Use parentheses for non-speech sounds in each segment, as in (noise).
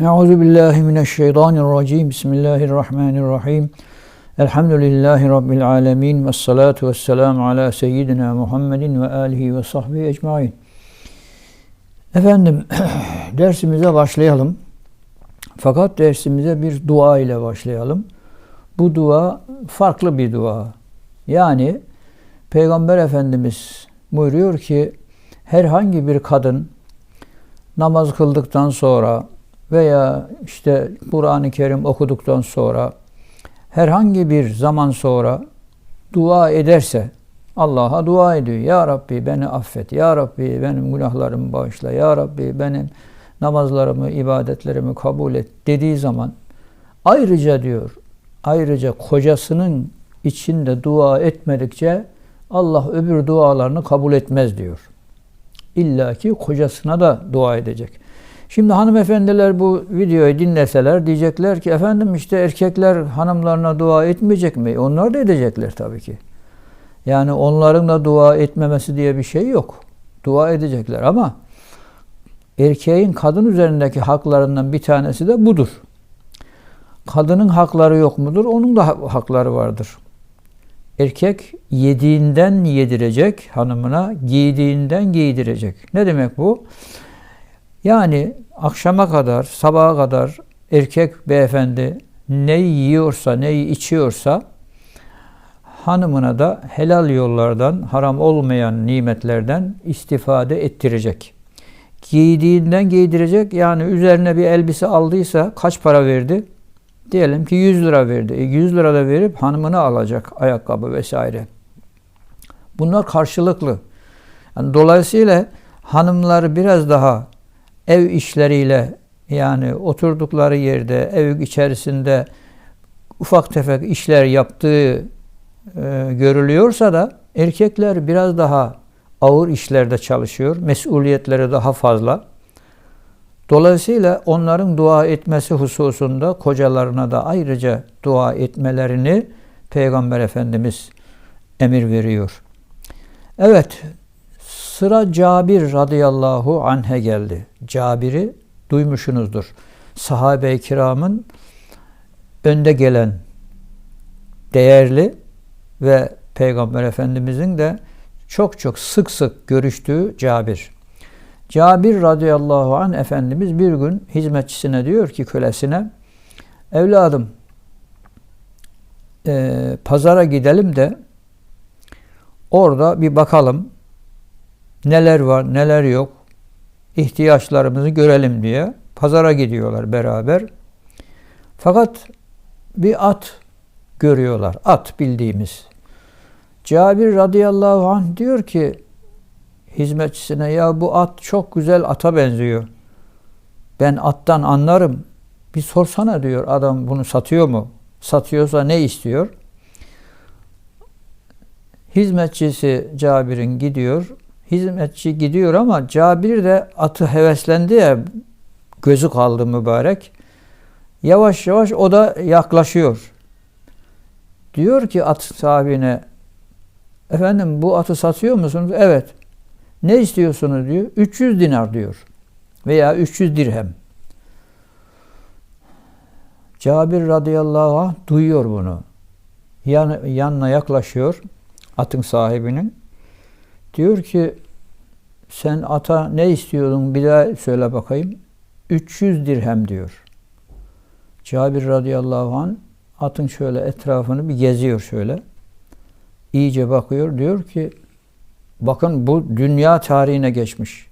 Euzu billahi mineşşeytanirracim. Bismillahirrahmanirrahim. Elhamdülillahi rabbil alamin ve salatu vesselamu ala seyyidina Muhammedin ve alihi ve sahbihi ecmaîn. Efendim (clears throat) dersimize başlayalım. Fakat dersimize bir dua ile başlayalım. Bu dua farklı bir dua. Yani Peygamber Efendimiz buyuruyor ki herhangi bir kadın namaz kıldıktan sonra veya işte Kur'an-ı Kerim okuduktan sonra herhangi bir zaman sonra dua ederse Allah'a dua ediyor. Ya Rabbi beni affet. Ya Rabbi benim günahlarımı bağışla. Ya Rabbi benim namazlarımı, ibadetlerimi kabul et dediği zaman ayrıca diyor, ayrıca kocasının içinde dua etmedikçe Allah öbür dualarını kabul etmez diyor. İlla ki kocasına da dua edecek. Şimdi hanımefendiler bu videoyu dinleseler diyecekler ki efendim işte erkekler hanımlarına dua etmeyecek mi? Onlar da edecekler tabii ki. Yani onların da dua etmemesi diye bir şey yok. Dua edecekler ama erkeğin kadın üzerindeki haklarından bir tanesi de budur. Kadının hakları yok mudur? Onun da hakları vardır. Erkek yediğinden yedirecek hanımına, giydiğinden giydirecek. Ne demek bu? Yani akşama kadar, sabaha kadar erkek beyefendi ne yiyorsa, ne içiyorsa hanımına da helal yollardan, haram olmayan nimetlerden istifade ettirecek. Giydiğinden giydirecek. Yani üzerine bir elbise aldıysa kaç para verdi? Diyelim ki 100 lira verdi. E 100 lira da verip hanımını alacak ayakkabı vesaire. Bunlar karşılıklı. Yani dolayısıyla hanımları biraz daha ev işleriyle yani oturdukları yerde ev içerisinde ufak tefek işler yaptığı e, görülüyorsa da erkekler biraz daha ağır işlerde çalışıyor. Mesuliyetleri daha fazla. Dolayısıyla onların dua etmesi hususunda kocalarına da ayrıca dua etmelerini Peygamber Efendimiz emir veriyor. Evet, sıra Cabir radıyallahu anh'e geldi. Cabir'i duymuşsunuzdur. Sahabe-i kiramın önde gelen değerli ve Peygamber Efendimizin de çok çok sık sık görüştüğü Cabir. Cabir radıyallahu an Efendimiz bir gün hizmetçisine diyor ki kölesine evladım e, pazara gidelim de orada bir bakalım neler var neler yok ihtiyaçlarımızı görelim diye pazara gidiyorlar beraber. Fakat bir at görüyorlar. At bildiğimiz. Cabir radıyallahu anh diyor ki hizmetçisine ya bu at çok güzel ata benziyor. Ben attan anlarım. Bir sorsana diyor adam bunu satıyor mu? Satıyorsa ne istiyor? Hizmetçisi Cabir'in gidiyor. Hizmetçi gidiyor ama Cabir de atı heveslendi ya gözü kaldı mübarek. Yavaş yavaş o da yaklaşıyor. Diyor ki at sahibine efendim bu atı satıyor musunuz? Evet. Ne istiyorsunuz diyor. 300 dinar diyor. Veya 300 dirhem. Cabir radıyallahu anh duyuyor bunu. Yan, yanına yaklaşıyor atın sahibinin. Diyor ki sen ata ne istiyordun bir daha söyle bakayım. 300 dirhem diyor. Cabir radıyallahu an atın şöyle etrafını bir geziyor şöyle. İyice bakıyor. Diyor ki bakın bu dünya tarihine geçmiş.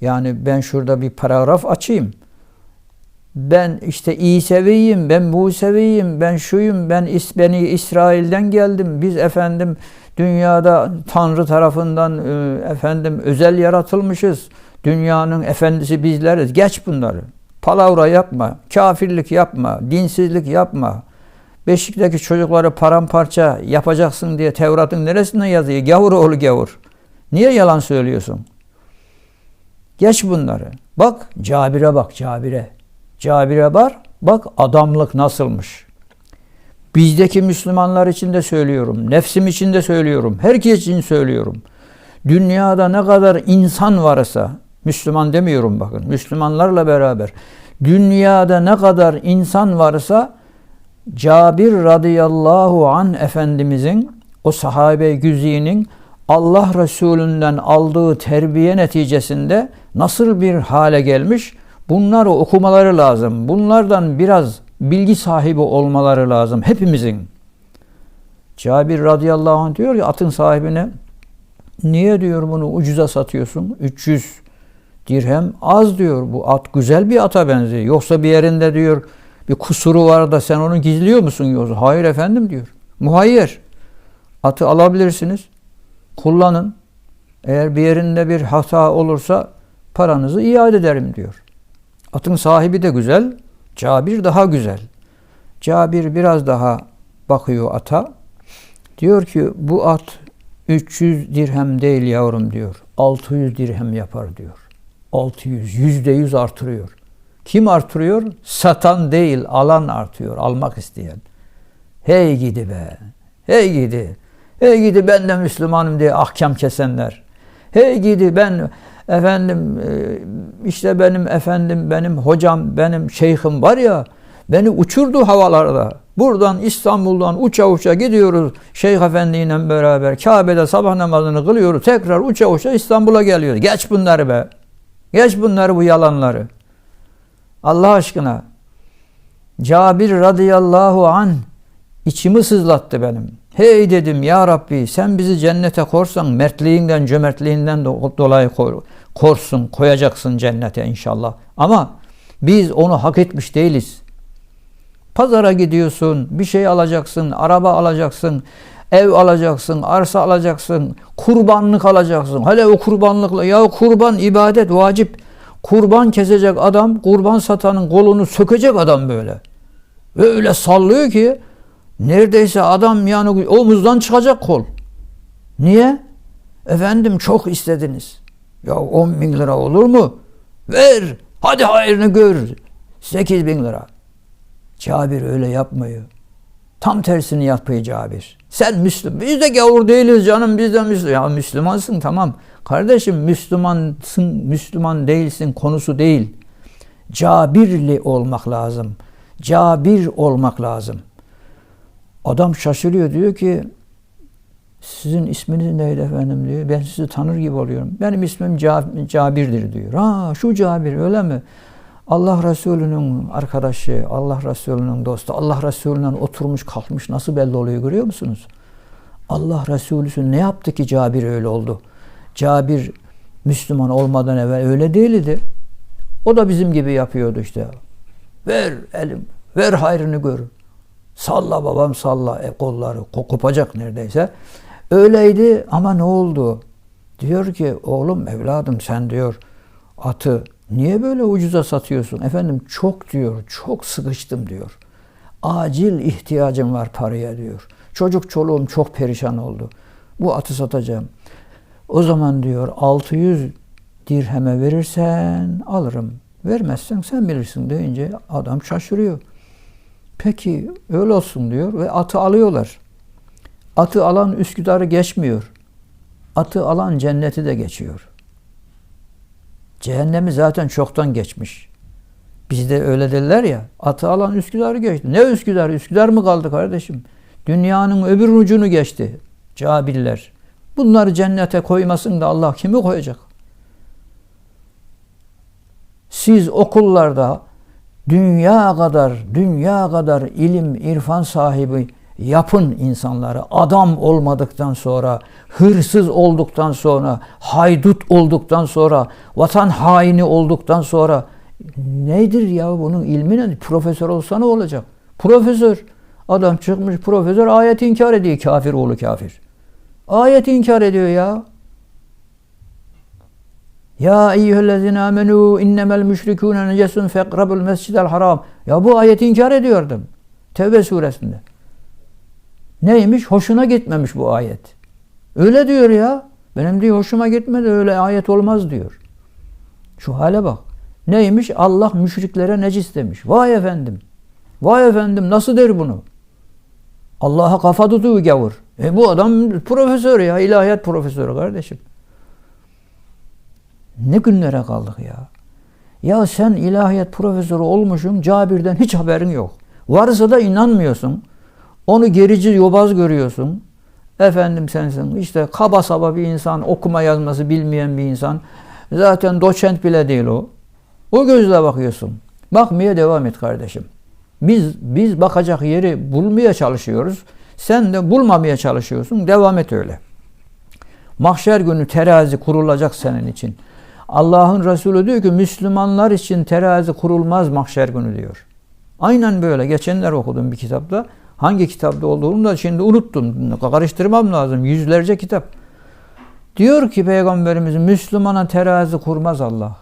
Yani ben şurada bir paragraf açayım. Ben işte İseviyim, ben Museviyim, ben şuyum, ben beni İsrail'den geldim. Biz efendim dünyada Tanrı tarafından e, efendim özel yaratılmışız. Dünyanın efendisi bizleriz. Geç bunları. Palavra yapma, kafirlik yapma, dinsizlik yapma. Beşikteki çocukları paramparça yapacaksın diye Tevrat'ın neresinde yazıyor? Gavur oğlu gavur. Niye yalan söylüyorsun? Geç bunları. Bak Cabir'e bak Cabir'e. Cabir'e var. Bak adamlık nasılmış. Bizdeki Müslümanlar için de söylüyorum. Nefsim için de söylüyorum. Herkes için söylüyorum. Dünyada ne kadar insan varsa, Müslüman demiyorum bakın, Müslümanlarla beraber Dünyada ne kadar insan varsa Cabir radıyallahu an Efendimizin o sahabe güzinin Allah Resulünden aldığı terbiye neticesinde nasıl bir hale gelmiş bunları okumaları lazım. Bunlardan biraz bilgi sahibi olmaları lazım hepimizin. Cabir radıyallahu anh diyor ki atın sahibine niye diyor bunu ucuza satıyorsun? 300 dirhem az diyor. Bu at güzel bir ata benziyor. Yoksa bir yerinde diyor bir kusuru var da sen onu gizliyor musun yoksa? Hayır efendim diyor. Muhayyer. Atı alabilirsiniz. Kullanın. Eğer bir yerinde bir hata olursa paranızı iade ederim diyor. Atın sahibi de güzel. Cabir daha güzel. Cabir biraz daha bakıyor ata. Diyor ki bu at 300 dirhem değil yavrum diyor. 600 dirhem yapar diyor. 600, yüzde yüz artırıyor. Kim artırıyor? Satan değil, alan artıyor, almak isteyen. Hey gidi be, hey gidi, hey gidi ben de Müslümanım diye ahkam kesenler. Hey gidi ben efendim işte benim efendim, benim hocam, benim şeyhim var ya, beni uçurdu havalarda. Buradan İstanbul'dan uça uça gidiyoruz Şeyh Efendi ile beraber. Kabe'de sabah namazını kılıyoruz. Tekrar uça uça İstanbul'a geliyoruz. Geç bunları be. Geç bunları bu yalanları. Allah aşkına. Cabir radıyallahu an içimi sızlattı benim. Hey dedim ya Rabbi sen bizi cennete korsan mertliğinden cömertliğinden dolayı korsun koyacaksın cennete inşallah. Ama biz onu hak etmiş değiliz. Pazara gidiyorsun, bir şey alacaksın, araba alacaksın, ev alacaksın, arsa alacaksın, kurbanlık alacaksın. Hele o kurbanlıkla ya kurban ibadet vacip. Kurban kesecek adam, kurban satanın kolunu sökecek adam böyle. Öyle sallıyor ki neredeyse adam yani omuzdan çıkacak kol. Niye? Efendim çok istediniz. Ya 10 bin lira olur mu? Ver. Hadi hayrını gör. 8 bin lira. Cabir öyle yapmıyor. Tam tersini yapıyor Cabir. Sen Müslüman. Biz de gavur değiliz canım. Biz de Müslüman. Ya Müslümansın tamam. Kardeşim Müslümansın, Müslüman değilsin konusu değil. Cabirli olmak lazım. Cabir olmak lazım. Adam şaşırıyor diyor ki sizin isminiz neydi efendim diyor. Ben sizi tanır gibi oluyorum. Benim ismim Cabir'dir diyor. Ha şu Cabir öyle mi? Allah Resulü'nün arkadaşı, Allah Resulü'nün dostu, Allah Resulü'nden oturmuş kalkmış nasıl belli oluyor görüyor musunuz? Allah Resulü'sü ne yaptı ki Cabir öyle oldu? Cabir Müslüman olmadan evvel öyle değildi. O da bizim gibi yapıyordu işte. Ver elim, ver hayrını gör. Salla babam salla e, kolları kopacak neredeyse. Öyleydi ama ne oldu? Diyor ki oğlum evladım sen diyor atı Niye böyle ucuza satıyorsun? Efendim çok diyor, çok sıkıştım diyor. Acil ihtiyacım var paraya diyor. Çocuk çoluğum çok perişan oldu. Bu atı satacağım. O zaman diyor 600 dirheme verirsen alırım. Vermezsen sen bilirsin deyince adam şaşırıyor. Peki öyle olsun diyor ve atı alıyorlar. Atı alan Üsküdar'ı geçmiyor. Atı alan cenneti de geçiyor. Cehennemi zaten çoktan geçmiş. Bizde öyle derler ya. Atı alan Üsküdar'ı geçti. Ne Üsküdar? Üsküdar mı kaldı kardeşim? Dünyanın öbür ucunu geçti. Cabiller. Bunları cennete koymasın da Allah kimi koyacak? Siz okullarda dünya kadar, dünya kadar ilim, irfan sahibi yapın insanları. Adam olmadıktan sonra, hırsız olduktan sonra, haydut olduktan sonra, vatan haini olduktan sonra nedir ya bunun ilmi ne? Profesör olsa ne olacak? Profesör. Adam çıkmış profesör ayet inkar ediyor kafir oğlu kafir. Ayet inkar ediyor ya. Ya eyyühellezine amenu innemel müşrikûne necesun fekrabul mescidel haram. Ya bu ayeti inkar ediyordum. Tevbe suresinde. Neymiş? Hoşuna gitmemiş bu ayet. Öyle diyor ya. Benim diyor hoşuma gitmedi öyle ayet olmaz diyor. Şu hale bak. Neymiş? Allah müşriklere necis demiş. Vay efendim. Vay efendim nasıl der bunu? Allah'a kafa tutuyor gavur. E bu adam profesör ya. ilahiyat profesörü kardeşim. Ne günlere kaldık ya. Ya sen ilahiyat profesörü olmuşsun, Cabir'den hiç haberin yok. Varsa da inanmıyorsun. Onu gerici yobaz görüyorsun. Efendim sensin işte kaba saba bir insan, okuma yazması bilmeyen bir insan. Zaten doçent bile değil o. O gözle bakıyorsun. Bakmaya devam et kardeşim. Biz biz bakacak yeri bulmaya çalışıyoruz. Sen de bulmamaya çalışıyorsun. Devam et öyle. Mahşer günü terazi kurulacak senin için. Allah'ın Resulü diyor ki Müslümanlar için terazi kurulmaz mahşer günü diyor. Aynen böyle. Geçenler okudum bir kitapta. Hangi kitapta olduğunu da şimdi unuttum. Karıştırmam lazım. Yüzlerce kitap. Diyor ki Peygamberimiz Müslümana terazi kurmaz Allah.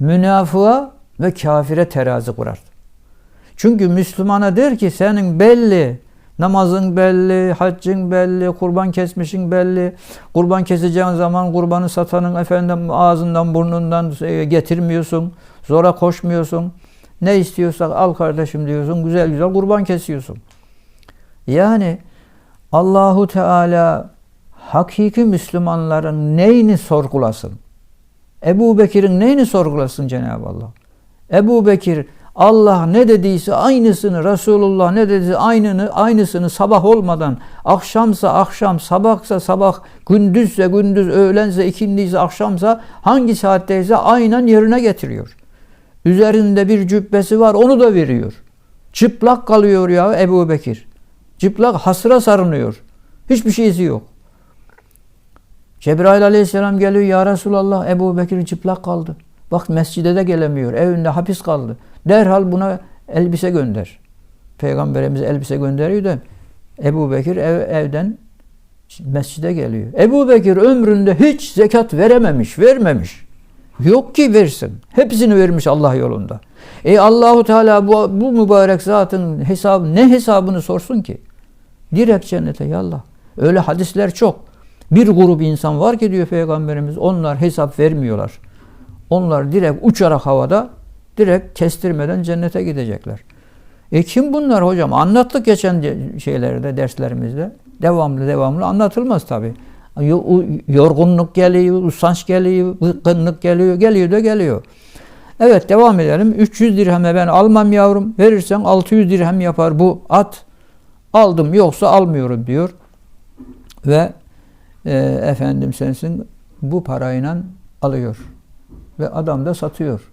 Münafığa ve kafire terazi kurar. Çünkü Müslümana der ki senin belli, namazın belli, haccın belli, kurban kesmişin belli. Kurban keseceğin zaman kurbanı satanın efendim ağzından burnundan e, getirmiyorsun. Zora koşmuyorsun. Ne istiyorsak al kardeşim diyorsun. Güzel güzel kurban kesiyorsun. Yani Allahu Teala hakiki Müslümanların neyini sorgulasın? Ebu Bekir'in neyini sorgulasın Cenab-ı Allah? Ebu Bekir Allah ne dediyse aynısını Resulullah ne dediyse aynını aynısını sabah olmadan akşamsa akşam sabahsa sabah gündüzse gündüz öğlense ikindiyse akşamsa hangi saatteyse aynen yerine getiriyor. Üzerinde bir cübbesi var onu da veriyor. Çıplak kalıyor ya Ebu Bekir. Çıplak hasıra sarınıyor. Hiçbir şeysi yok. Cebrail aleyhisselam geliyor ya Resulallah Ebu Bekir çıplak kaldı. Bak mescide de gelemiyor. Evinde hapis kaldı. Derhal buna elbise gönder. Peygamberimiz elbise gönderiyor da Ebu Bekir ev, evden mescide geliyor. Ebu Bekir ömründe hiç zekat verememiş, vermemiş. Yok ki versin. Hepsini vermiş Allah yolunda. E Allahu Teala bu, bu mübarek zatın hesabı ne hesabını sorsun ki? Direkt cennete yallah. Öyle hadisler çok. Bir grup insan var ki diyor Peygamberimiz onlar hesap vermiyorlar. Onlar direkt uçarak havada direkt kestirmeden cennete gidecekler. E kim bunlar hocam? Anlattık geçen şeylerde, derslerimizde. Devamlı devamlı anlatılmaz tabi. Yorgunluk geliyor, usanç geliyor, bıkkınlık geliyor, geliyor da geliyor. Evet devam edelim. 300 dirheme ben almam yavrum. Verirsen 600 dirhem yapar bu at. Aldım yoksa almıyorum diyor. Ve e, efendim sensin bu parayla alıyor. Ve adam da satıyor.